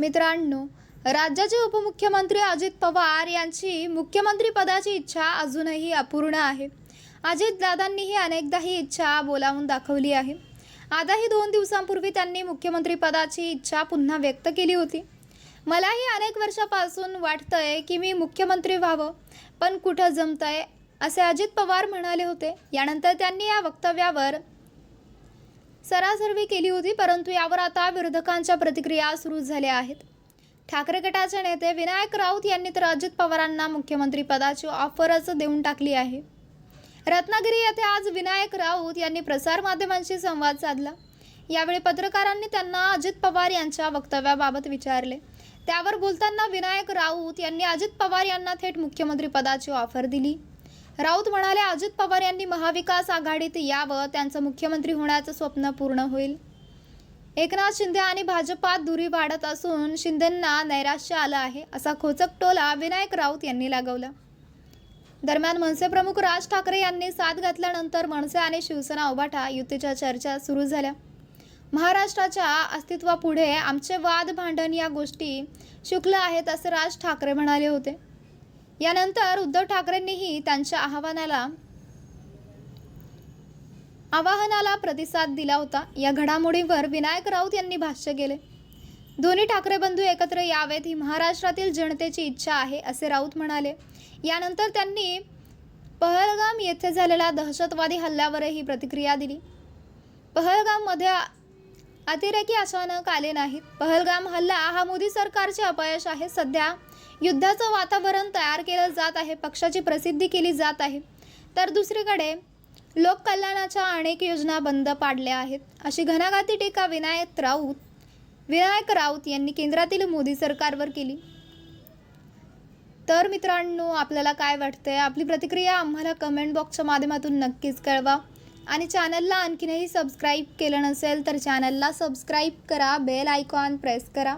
मित्रांनो राज्याचे उपमुख्यमंत्री अजित पवार यांची मुख्यमंत्री पदाची इच्छा अजूनही अपूर्ण आहे. अजितदादांनीही अनेकदा ही इच्छा बोलावून दाखवली आहे. आताही दोन दिवसांपूर्वी त्यांनी मुख्यमंत्री पदाची इच्छा पुन्हा व्यक्त केली होती. मलाही अनेक वर्षापासून वाटतंय की मी मुख्यमंत्री व्हावं पण कुठं जमतंय असे अजित पवार म्हणाले होते. यानंतर त्यांनी या वक्तव्यावर सरासरवी केली होती परंतु यावर आता विरोधकांच्या प्रतिक्रिया सुरू झाल्या आहेत. ठाकरे गटाचे नेते विनायक राऊत यांनी तर अजित पवारांना मुख्यमंत्री पदाची ऑफरच देऊन टाकली आहे. रत्नागिरी येथे आज विनायक राऊत यांनी प्रसारमाध्यमांशी संवाद साधला. यावेळी पत्रकारांनी त्यांना अजित पवार यांच्या वक्तव्याबाबत विचारले. त्यावर बोलताना विनायक राऊत यांनी अजित पवार यांना थेट मुख्यमंत्री पदाची ऑफर दिली. राऊत म्हणाले अजित पवार यांनी महाविकास आघाडीत यावं त्यांचं मुख्यमंत्री होण्याचं स्वप्न पूर्ण होईल. एकनाथ शिंदे आणि भाजपात दुरी वाढत असून शिंदेंना नैराश्य आलं आहे असा खोचक टोला विनायक राऊत यांनी लागवला. दरम्यान मनसे प्रमुख राज ठाकरे यांनी साथ घातल्यानंतर मनसे आणि शिवसेना उभाटा युतीच्या चर्चा सुरू झाल्या. महाराष्ट्राच्या अस्तित्वापुढे आमचे वाद भांडण या गोष्टी शुक्ल आहेत असे राज ठाकरे म्हणाले होते. यानंतर उद्धव ठाकरेंनीही त्यांच्या आव्हानाला आवाहनाला प्रतिसाद दिला होता. या घडामोडींवर विनायक राऊत यांनी भाष्य केले. दोन्ही ठाकरे बंधू एकत्र यावेत ही महाराष्ट्रातील जनतेची इच्छा आहे असे राऊत म्हणाले. यानंतर त्यांनी पहलगाम येथे झालेल्या दहशतवादी हल्ल्यावरही प्रतिक्रिया दिली. पहलगाममध्ये अतिरेकी अचानक आले नाहीत. पहलगाम हल्ला हा मोदी सरकारचे अपयश आहे. सध्या युद्धाचं वातावरण तयार केलं जात आहे पक्षाची प्रसिद्धी केली जात आहे. तर दुसरीकडे लोककल्याणाच्या अनेक योजना बंद पाडल्या आहेत. अशी घणाघाती टीका विनायक राऊत विनायक राऊत यांनी केंद्रातील मोदी सरकारवर केली. तर मित्रांनो आपल्याला काय वाटतंय? आपली प्रतिक्रिया आम्हाला कमेंट बॉक्सच्या माध्यमातून नक्कीच कळवा. आणि चॅनलला आणखीनही सबस्क्राईब केलं नसेल तर चॅनलला सबस्क्राईब करा बेल आयकॉन प्रेस करा.